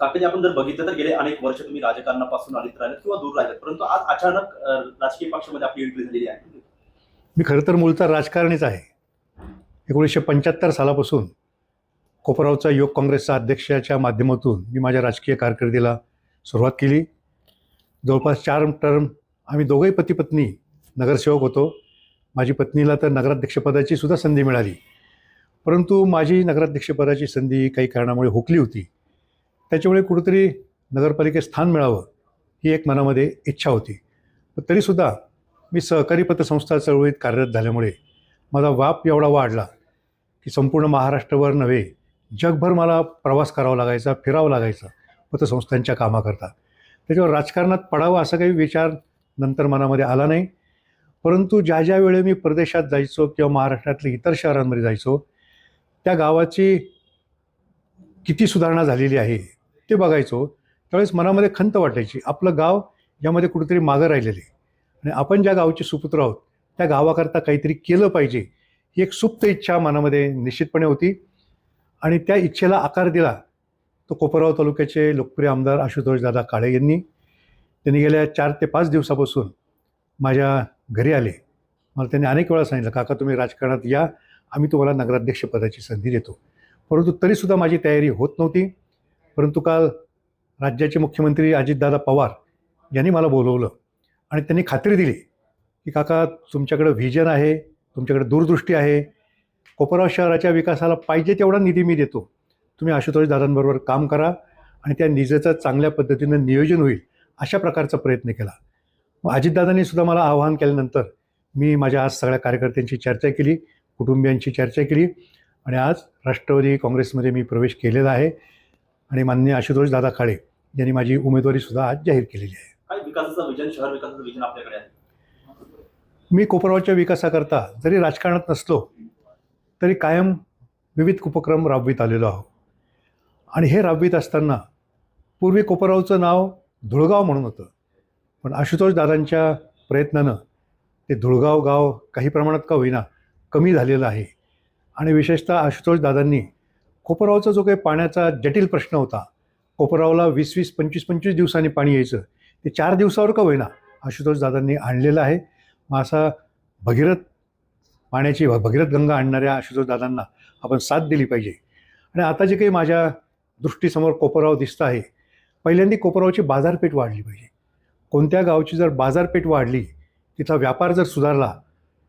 काकाजी आपण जर बघितलं तर गेले अनेक वर्ष तुम्ही राजकारणापासून आलीत राहिलात किंवा दूर राहिलात. परंतु आज अचानक राजकीय पक्षामध्ये आपली एंट्री झालेली आहे. मी खरं तर मूळचा राजकारणीच आहे. एकोणीसशे पंच्याहत्तर सालापासून कोपरावचा योग काँग्रेसचा अध्यक्षाच्या माध्यमातून मी माझ्या राजकीय कारकिर्दीला सुरुवात केली. जवळपास चार टर्म आम्ही दोघंही पती पत्नी नगरसेवक होतो. माझी पत्नीला तर नगराध्यक्षपदाची सुद्धा संधी मिळाली. परंतु माझी नगराध्यक्षपदाची संधी काही कारणामुळे हुकली होती. त्याच्यामुळे कुठेतरी नगरपालिकेत स्थान मिळावं ही एक मनामध्ये इच्छा होती. पण तरीसुद्धा मी सहकारी पतसंस्था चळवळीत कार्यरत झाल्यामुळे माझा वाप एवढा वाढला की संपूर्ण महाराष्ट्रभर नव्हे जगभर मला प्रवास करावा लागायचा फिरावं लागायचं पतसंस्थांच्या कामाकरता. त्याच्यावर राजकारणात पडावं असा काही विचार नंतर मनामध्ये आला नाही. परंतु ज्या ज्या वेळी मी परदेशात जायचो किंवा महाराष्ट्रातल्या इतर शहरांमध्ये जायचो त्या गावाची किती सुधारणा झालेली आहे ते बघायचो. त्यावेळेस मनामध्ये खंत वाटायची. आपलं गाव यामध्ये कुठेतरी मागं राहिलेले. आणि आपण ज्या गावचे सुपुत्र आहोत त्या गावाकरता काहीतरी केलं पाहिजे ही एक सुप्त इच्छा मनामध्ये निश्चितपणे होती. आणि त्या इच्छेला आकार दिला तो कोपरगाव तालुक्याचे लोकप्रिय आमदार आशुतोषदादा काळे यांनी. त्यांनी गेल्या चार ते पाच दिवसापासून माझ्या घरी आले. मला त्यांनी अनेक वेळा सांगितलं काका तुम्ही राजकारणात या आम्ही तुम्हाला नगराध्यक्षपदाची संधी देतो. परंतु तरीसुद्धा माझी तयारी होत नव्हती. परंतु काल राज्याचे मुख्यमंत्री अजितदादा पवार यांनी मला बोलवलं आणि त्यांनी खात्री दिली की काका तुमच्याकडं व्हिजन आहे तुमच्याकडे दूरदृष्टी आहे. कोपराव शहराच्या विकासाला पाहिजे तेवढा निधी मी देतो. तुम्ही आशुतोष दादांबरोबर काम करा आणि त्या निधीचं चांगल्या पद्धतीनं नियोजन होईल अशा प्रकारचा प्रयत्न केला. मग अजितदादांनी सुद्धा मला आवाहन केल्यानंतर मी माझ्या आज सगळ्या कार्यकर्त्यांची चर्चा केली कुटुंबियांची चर्चा केली आणि आज राष्ट्रवादी काँग्रेसमध्ये मी प्रवेश केलेला आहे. आणि माननीय आशुतोष दादा काळे यांनी माझी उमेदवारीसुद्धा आज जाहीर केलेली आहे. काय विकासाचं विजन शहर विकासाचं विजन आपल्याकडे आहे? मी कोपरावच्या विकासाकरता जरी राजकारणात नसलो तरी कायम विविध उपक्रम राबवित आलेलो आहो आणि हे राबवित असताना पूर्वी कोपरावचं नाव धुळगाव म्हणून होतं. पण आशुतोष दादांच्या प्रयत्नानं ते धुळगाव गाव काही प्रमाणात का होईना कमी झालेलं आहे. आणि विशेषतः आशुतोष दादांनी कोपरावचा जो काही पाण्याचा जटिल प्रश्न होता कोपरावला वीस वीस पंचवीस पंचवीस दिवसांनी पाणी यायचं. ते चार दिवसावर का होईना आशुतोष दादांनी आणलेलं आहे. मग असा भगीरथ पाण्याची भगीरथ गंगा आणणाऱ्या आशुतोष दादांना आपण साथ दिली पाहिजे. आणि आता जे काही माझ्या दृष्टीसमोर कोपराव दिसतं आहे पहिल्यांदा कोपरावची बाजारपेठ वाढली पाहिजे. कोणत्या गावची जर बाजारपेठ वाढली तिथला व्यापार जर सुधारला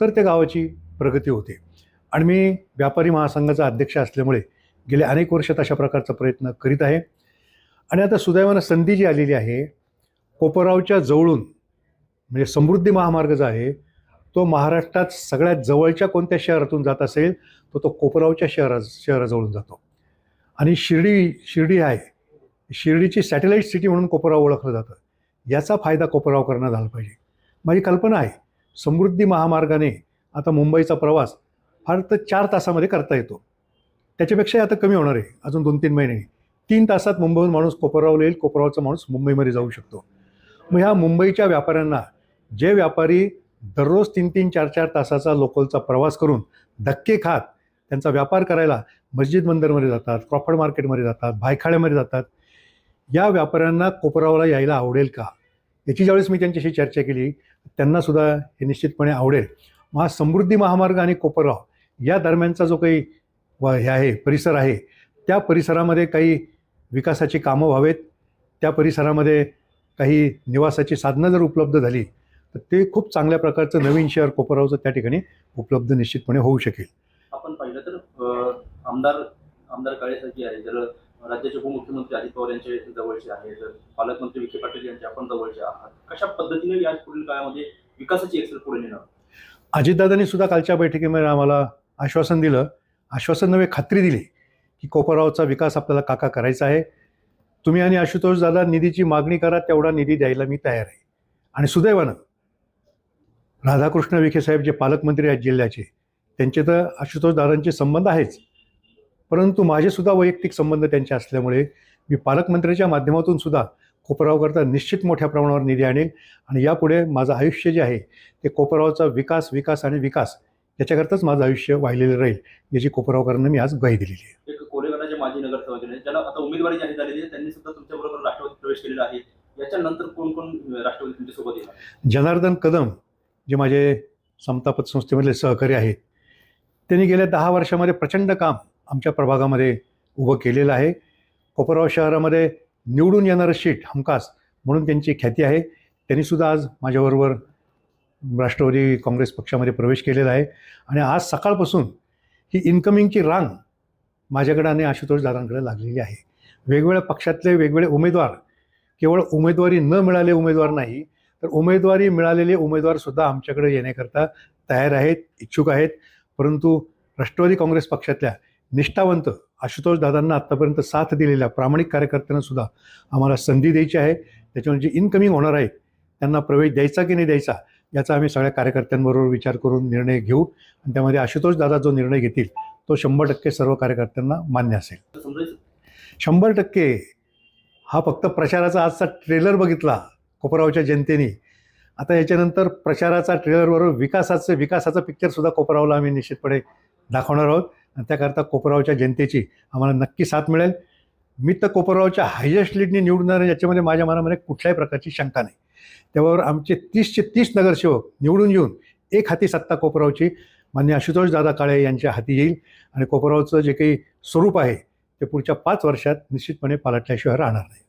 तर त्या गावाची प्रगती होते. आणि मी व्यापारी महासंघाचा अध्यक्ष असल्यामुळे गेले अनेक वर्षात अशा प्रकारचा प्रयत्न करीत आहे. आणि आता सुदैवानं संधी जी आलेली आहे कोपरावच्या जवळून म्हणजे समृद्धी महामार्ग जो आहे तो महाराष्ट्रात सगळ्यात जवळच्या कोणत्या शहरातून जात असेल तो तो कोपरावच्या शहरा शहराजवळून जातो. आणि शिर्डी शिर्डी आहे. शिर्डीची सॅटेलाईट सिटी म्हणून कोपराव ओळखलं जातं. याचा फायदा कोपरावकरांना झाला पाहिजे. माझी कल्पना आहे समृद्धी महामार्गाने आता मुंबईचा प्रवास फार तर चार तासामध्ये करता येतो. त्याच्यापेक्षाही आता कमी होणार आहे. अजून दोन तीन महिने. तीन तासात मुंबईहून माणूस कोपरावला येईल. कोपरावचा माणूस मुंबईमध्ये जाऊ शकतो. मग ह्या मुंबईच्या व्यापाऱ्यांना जे व्यापारी दररोज तीन तीन चार चार तासाचा लोकलचा प्रवास करून धक्के खात त्यांचा व्यापार करायला मस्जिद मंदिरमध्ये जातात क्रॉफर्ड मार्केटमध्ये जातात भायखाड्यामध्ये जातात. या व्यापाऱ्यांना कोपरावला यायला आवडेल का? याची ज्यावेळेस मी त्यांच्याशी चर्चा केली त्यांनासुद्धा हे निश्चितपणे आवडेल. मग हा समृद्धी महामार्ग आणि कोपराव या दरम्यानचा जो काही व हे आहे परिसर आहे. त्या परिसरामध्ये काही विकासाची कामं व्हावेत. त्या परिसरामध्ये काही निवासाची साधनं जर उपलब्ध झाली तर ते खूप चांगल्या प्रकारचं नवीन शहर कोपरावचं त्या ठिकाणी उपलब्ध निश्चितपणे होऊ शकेल. आपण पाहिलं तर आमदार आमदार काळेसारखी आहे. तर राज्याचे उपमुख्यमंत्री अजित पवार यांचे जवळचे आहे तर पालकमंत्री विखे पाटील यांचे आपण जवळचे आहात कशा पद्धतीने या पुढील काळामध्ये विकासाची एक्सेल पुढे नेणार? अजितदादांनी सुद्धा कालच्या बैठकीमध्ये आम्हाला आश्वासन दिलं आश्वासन नव्हे खात्री दिली की कोपरावचा विकास आपल्याला काका करायचा आहे. तुम्ही आणि आशुतोष दादा निधीची मागणी करा तेवढा निधी द्यायला मी तयार आहे. आणि सुदैवानं राधाकृष्ण विखे साहेब जे पालकमंत्री आहेत जिल्ह्याचे त्यांचे तर आशुतोष दादांचे संबंध आहेच. परंतु माझेसुद्धा वैयक्तिक संबंध त्यांचे असल्यामुळे मी पालकमंत्र्याच्या माध्यमातून सुद्धा कोपरावकरता निश्चित मोठ्या प्रमाणावर निधी आणेल. आणि यापुढे माझं आयुष्य जे आहे ते कोपरावचा विकास विकास आणि विकास याच्याकरताच माझं आयुष्य वाहिलेलं राहील याची कोपरावकरांना मी आज ग्वाही दिलेली आहे. कोरेगावचे माजी नगरसेवक ज्याला आता उमेदवारी जाहीर झालेली आहे त्यांनी सुद्धा तुमच्याबरोबर राष्ट्रवादीत प्रवेश केलेला आहे. याच्यानंतर कोण कोण राष्ट्रवादी तुमच्यासोबत जनार्दन कदम जे माझे समतापत संस्थेमधले सहकारी आहेत त्यांनी गेल्या दहा वर्षामध्ये प्रचंड काम आमच्या प्रभागामध्ये उभं केलेलं आहे. कोपरगाव शहरामध्ये निवडून येणारं शीट हमखास म्हणून त्यांची ख्याती आहे. त्यांनीसुद्धा आज माझ्याबरोबर राष्ट्रवादी काँग्रेस पक्षामध्ये प्रवेश केलेला आहे. आणि आज सकाळपासून ही इन्कमिंगची रांग माझ्याकडे आणि आशुतोष दादांकडे लागलेली आहे. वेगवेगळ्या पक्षातले वेगवेगळे उमेदवार केवळ उमेदवारी न मिळाले उमेदवार नाही तर उमेदवारी मिळालेले उमेदवारसुद्धा आमच्याकडे येण्याकरता तयार आहेत इच्छुक आहेत. परंतु राष्ट्रवादी काँग्रेस पक्षातल्या निष्ठावंत आशुतोष दादांना आत्तापर्यंत साथ दिलेल्या प्रामाणिक कार्यकर्त्यांना सुद्धा आम्हाला संधी द्यायची आहे. त्याच्यामुळे जे इनकमिंग होणार आहेत त्यांना प्रवेश द्यायचा की नाही द्यायचा याचा आम्ही सगळ्या कार्यकर्त्यांबरोबर विचार करून निर्णय घेऊ. आणि त्यामध्ये आशुतोष दादा जो निर्णय घेतील तो शंभर टक्के सर्व कार्यकर्त्यांना मान्य असेल. शंभर टक्के हा फक्त प्रचाराचा आजचा ट्रेलर बघितला कोपरावच्या जनतेने. आता याच्यानंतर प्रचाराचा ट्रेलरबरोबर विकासाचं विकासाचा पिक्चरसुद्धा कोपरावला आम्ही निश्चितपणे दाखवणार आहोत. आणि त्याकरता कोपरावच्या जनतेची आम्हाला नक्की साथ मिळेल. मी तर कोपरावच्या हायेस्ट लीडने निवडणार याच्यामध्ये माझ्या मनामध्ये कुठल्याही प्रकारची शंका नाही. त्यावर आमचे तीसचे तीस नगरसेवक निवडून येऊन एक हाती सत्ता कोपरावची मान्य आशुतोष दादा काळे यांच्या हाती येईल. आणि कोपरावचं जे काही स्वरूप आहे ते पुढच्या पाच वर्षात निश्चितपणे पालटल्याशिवाय राहणार नाही.